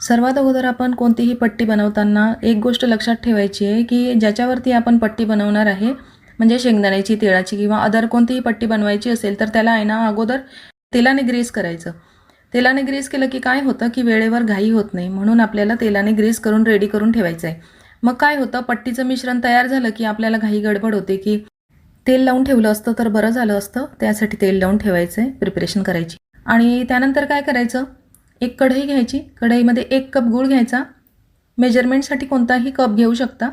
सर्वात अगोदर आपण कोणतीही पट्टी बनवताना एक गोष्ट लक्षात ठेवायची आहे की ज्याच्यावरती आपण पट्टी बनवणार आहे म्हणजे शेंगदाण्याची तिळाची किंवा अदर कोणतीही पट्टी बनवायची असेल तर त्याला आहे ना अगोदर तेलाने ग्रीस करायचं. तेलाने ग्रीस केलं की काय होतं की वेळेवर घाई होत नाही म्हणून आपल्याला तेलाने ग्रीस करून रेडी करून ठेवायचं आहे. मग काय होतं पट्टीचं मिश्रण तयार झालं की आपल्याला घाई गडबड होते की तेल लावून ठेवलं असतं तर बरं झालं असतं त्यासाठी तेल लावून ठेवायचं आहे प्रिपरेशन करायची. आणि त्यानंतर काय करायचं एक कढई घ्यायची. कढईमध्ये एक कप गूळ घ्यायचा. मेजरमेंटसाठी कोणताही कप घेऊ शकता.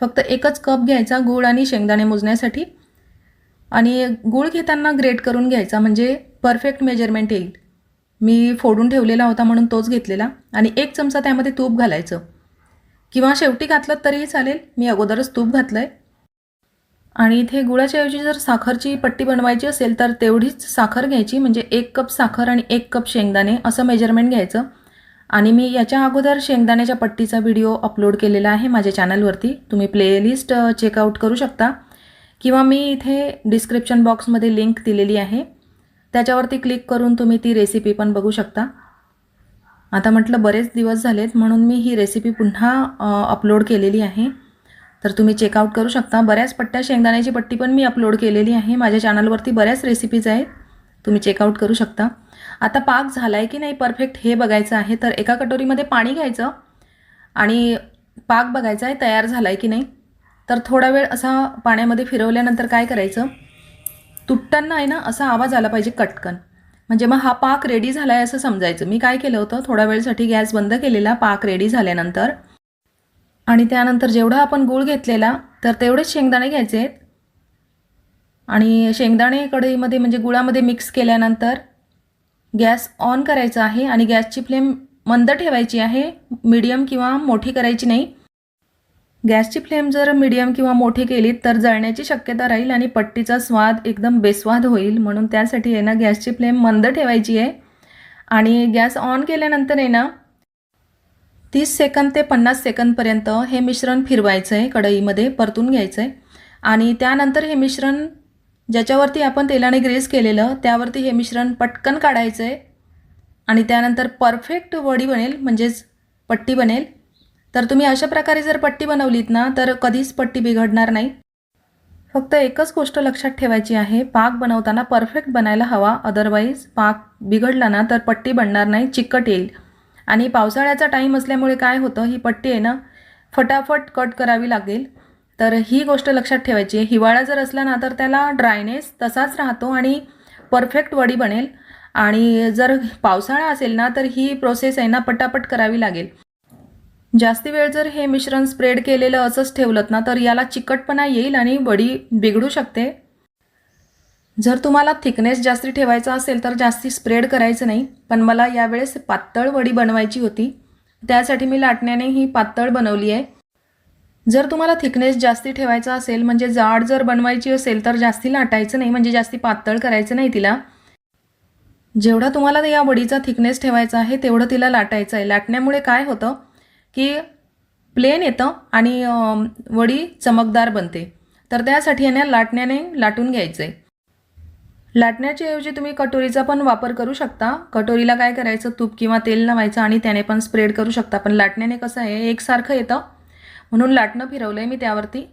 फक्त एकच कप घ्यायचा गूळ आणि शेंगदाणे मोजण्यासाठी. आणि गूळ घेताना ग्रेट करून घ्यायचा म्हणजे परफेक्ट मेजरमेंट येईल. मी फोडून ठेवलेला होता म्हणून तोच घेतलेला. आणि एक चमचा त्यामध्ये तूप घालायचं. किंवा शेवटी घातलं तरीही चालेल. मी अगोदरच तूप घातलं आहे आणि इथे गुळाच्या ऐवजी जर साखरची पट्टी बनवायची असेल तर तेवढीच साखर घ्यायची म्हणजे एक कप साखर आणि एक कप शेंगदाणे असं मेजरमेंट घ्यायचं. आणि मी याच्या अगोदर शेंगदाण्याच्या पट्टीचा व्हिडिओ अपलोड केलेला आहे माझ्या चॅनलवरती तुम्ही प्लेलिस्ट चेकआउट करू शकता. किंवा मी इथे डिस्क्रिप्शन बॉक्समध्ये लिंक दिलेली आहे. त्याच्यावरती क्लिक करून तुम्ही ती रेसिपी पण बघू शकता. आता म्हटलं बरेच दिवस झालेत म्हणून मी ही रेसिपी पुन्हा अपलोड केलेली आहे. तर तुम्ही चेकआउट करू शकता. बऱ्याच पट्ट्या शेंगदाण्याची पट्टी पण मी अपलोड केलेली आहे. माझ्या चॅनलवरती बऱ्याच रेसिपीज आहेत. तुम्ही चेकआउट करू शकता. आता पाक झाला आहे की नाही परफेक्ट हे बघायचं आहे. तर एका कटोरीमध्ये पाणी घ्यायचं आणि पाक बघायचा आहे तयार झाला आहे की नाही. तर थोडा वेळ असा पाण्यामध्ये फिरवल्यानंतर काय करायचं? तुटताना आहे ना असा आवाज आला पाहिजे कटकन. म्हणजे मग हा पाक रेडी झाला आहे असं समजायचं. मी काय केलं होतं? थोड्या वेळसाठी गॅस बंद केलेला पाक रेडी झाल्यानंतर आणि त्यानंतर जेवढा आपण गूळ घेतलेला तर तेवढेच शेंगदाणे घ्यायचे आहेत. आणि शेंगदाणे कढईमध्ये म्हणजे गुळामध्ये मिक्स केल्यानंतर गॅस ऑन करायचा आहे आणि गॅसची फ्लेम मंद ठेवायची आहे. मीडियम किंवा मोठी करायची नाही. गॅसची फ्लेम जर मीडियम किंवा मोठी केली तर जळण्याची शक्यता राहील आणि पट्टीचा स्वाद एकदम बेस्वाद होईल. म्हणून त्यासाठी आहे ना गॅसची फ्लेम मंद ठेवायची आहे. आणि गॅस ऑन केल्यानंतर आहे ना तीस सेकंद ते पन्नास सेकंदपर्यंत हे मिश्रण फिरवायचं आहे कढईमध्ये परतून घ्यायचं आहे आणि त्यानंतर हे मिश्रण ज्याच्यावरती आपण तेलाने ग्रेस केलेलं त्यावरती हे मिश्रण पटकन काढायचं आहे आणि त्यानंतर परफेक्ट वडी बनेल म्हणजेच पट्टी बनेल. तर तुम्ही अशा प्रकारे जर पट्टी बनवलीत ना तर कधीच पट्टी बिघडणार नाही. फक्त एकच गोष्ट लक्षात ठेवायची आहे पाक बनवताना परफेक्ट बनायला हवा. अदरवाईज पाक बिघडला ना तर पट्टी बनणार नाही चिकट येईल. आणि पावसाळ्याचा टाईम असल्यामुळे काय होतं ही पट्टी आहे ना फटाफट कट करावी लागेल. तर ही गोष्ट लक्षात ठेवायची आहे. हिवाळा जर असला ना तर त्याला ड्रायनेस तसाच राहतो आणि परफेक्ट वडी बनेल. आणि जर पावसाळा असेल ना तर ही प्रोसेस आहे ना पटापट करावी लागेल. जास्ती वेळ जर हे मिश्रण स्प्रेड केलेलं असंच ठेवलं ना तर याला चिकटपणा येईल आणि वडी बिघडू शकते. जर तुम्हाला थिकनेस जास्ती ठेवायचा असेल तर जास्ती स्प्रेड करायचं नाही पण मला यावेळेस पातळ वडी बनवायची होती. त्यासाठी मी लाटण्याने ही पातळ बनवली आहे. जर तुम्हाला थिकनेस जास्ती ठेवायचा असेल म्हणजे जाड जर बनवायची असेल तर जास्ती लाटायचं नाही म्हणजे जास्ती पातळ करायचं नाही तिला. जेवढा तुम्हाला या वडीचा थिकनेस ठेवायचा आहे तेवढं तिला लाटायचं आहे. लाटण्यामुळे काय होतं की प्लेन येतं आणि वडी चमकदार बनते. तर त्यासाठी याने लाटण्याने लाटून घ्यायचं आहे लाटण्याच्या ऐवजी तुम्ही कटोरीचा पण वापर करू शकता. कटोरीला काय करायचं? तूप किंवा तेल लावायचं आणि त्याने पण स्प्रेड करू शकता. पण लाटण्याने कसं आहे? एकसारखं येतं. म्हणून लाटणं फिरवलं आहे मी त्यावरती.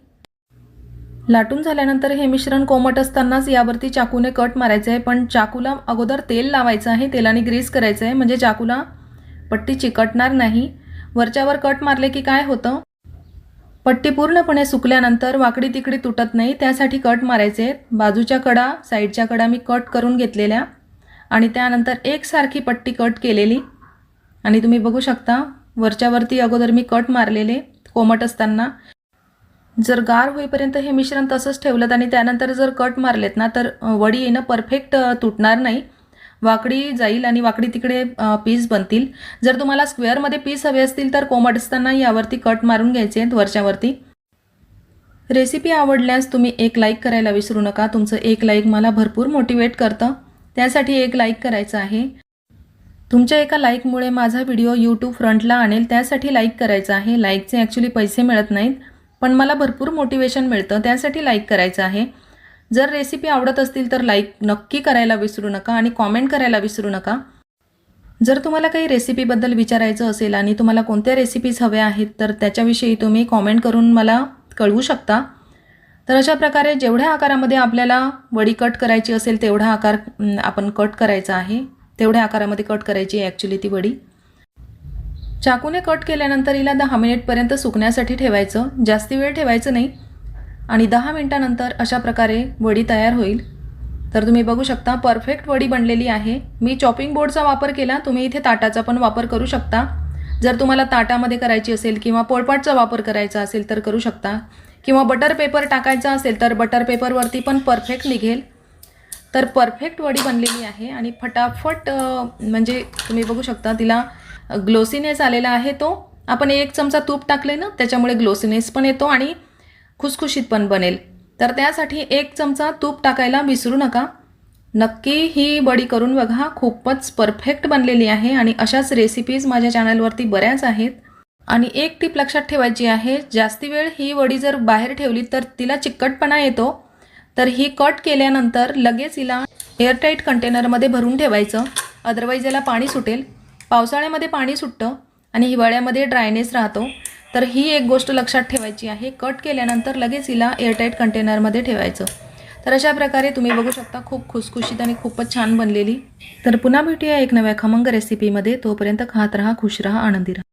लाटून झाल्यानंतर हे मिश्रण कोमट असतानाच यावरती चाकूने कट मारायचं आहे पण चाकूला अगोदर तेल लावायचं आहे. तेलाने ग्रीस करायचं आहे म्हणजे चाकूला पट्टी चिकटणार नाही. वरच्यावर कट मारले की काय होतं? पट्टी पूर्णपणे सुकल्यानंतर वाकडी तिकडी तुटत नाही त्यासाठी कट मारायचे. बाजूच्या कडा साईडच्या कडा मी कट करून घेतलेल्या आणि त्यानंतर एकसारखी पट्टी कट केलेली. आणि तुम्ही बघू शकता वरच्यावरती अगोदर मी कट मारलेले कोमट असताना. जर गार होईपर्यंत हे मिश्रण तसंच ठेवलं आणि त्यानंतर जर कट मारलेत ना तर वडी येणं परफेक्ट तुटणार नाही. वाकडी जाईल आणि वाकडी तिकडे पीस बनतील. जर तुम्हाला स्क्वेअरमध्ये पीस हवे असतील तर कोमट असताना यावरती कट मारून घ्यायचे आहेत वरच्यावरती. रेसिपी आवडल्यास तुम्ही एक लाईक करायला विसरू नका. तुमचं एक लाईक मला भरपूर मोटिवेट करतं. त्यासाठी एक लाईक करायचं आहे. तुमच्या एका लाईकमुळे माझा व्हिडिओ यूट्यूब फ्रंटला आणेल. त्यासाठी लाईक करायचं आहे. लाईकचे ॲक्च्युली पैसे मिळत नाहीत पण मला भरपूर मोटिवेशन मिळतं. त्यासाठी लाईक करायचं आहे. जर रेसिपी आवडत असतील तर लाईक नक्की करायला विसरू नका आणि कॉमेंट करायला विसरू नका. जर तुम्हाला काही रेसिपीबद्दल विचारायचं असेल आणि तुम्हाला कोणत्या रेसिपीज हव्या आहेत तर त्याच्याविषयी तुम्ही कॉमेंट करून मला कळवू शकता. तर अशा प्रकारे जेवढ्या आकारामध्ये आपल्याला वडी कट करायची असेल तेवढा आकार आपण कट करायचा आहे. तेवढ्या आकारामध्ये कट करायची आहे ॲक्च्युली ती वडी. चाकूने कट केल्यानंतर हिला दहा मिनिटपर्यंत सुकण्यासाठी ठेवायचं. जास्ती वेळ ठेवायचं नाही. आणि दहा मिनटानंतर अशा प्रकारे वडी तयार होईल. तर तुम्ही बघू शकता परफेक्ट वडी बनलेली आहे. मी चॉपिंग बोर्डचा वापर केला तुम्ही इथे ताटाचा पण वापर करू शकता. जर तुम्हाला ताटामध्ये करायची असेल किंवा पोळपाटचा वापर करायचा असेल तर करू शकता. किंवा बटर पेपर टाकायचा असेल तर बटर पेपरवरती पण परफेक्ट निघेल. तर परफेक्ट वडी बनलेली आहे आणि फटाफट म्हणजे तुम्ही बघू शकता तिला ग्लोसीनेस आलेला आहे तो. आपण एक चमचा तूप टाकले ना त्याच्यामुळे ग्लोसीनेस पण येतो आणि खुसखुशीत पण बनेल. तर त्यासाठी एक चमचा तूप टाकायला विसरू नका. नक्की ही बडी करून बघा. खूपच परफेक्ट बनलेली आहे आणि अशाच रेसिपीज माझ्या चॅनलवरती बऱ्याच आहेत. आणि एक टीप लक्षात ठेवायची आहे जास्ती वेळ ही वडी जर बाहेर ठेवली तर तिला चिकटपणा येतो. तर ही कट केल्यानंतर लगेच हिला एअरटाईट कंटेनरमध्ये भरून ठेवायचं. अदरवाईज याला पाणी सुटेल. पावसाळ्यामध्ये पाणी सुटतं आणि हिवाळ्यामध्ये ड्रायनेस राहतो. तर ही एक गोष्ट लक्षात ठेवायची आहे. कट केल्यानंतर लगेच हिला एअरटाईट कंटेनरमध्ये ठेवायचं. तर अशा प्रकारे तुम्ही बघू शकता खूप खुसखुशीत आणि खूपच छान बनलेली. तर पुन्हा भेटूया एक नव्या खमंग रेसिपीमध्ये तोपर्यंत खात राहा खुश राहा आनंदी राहा.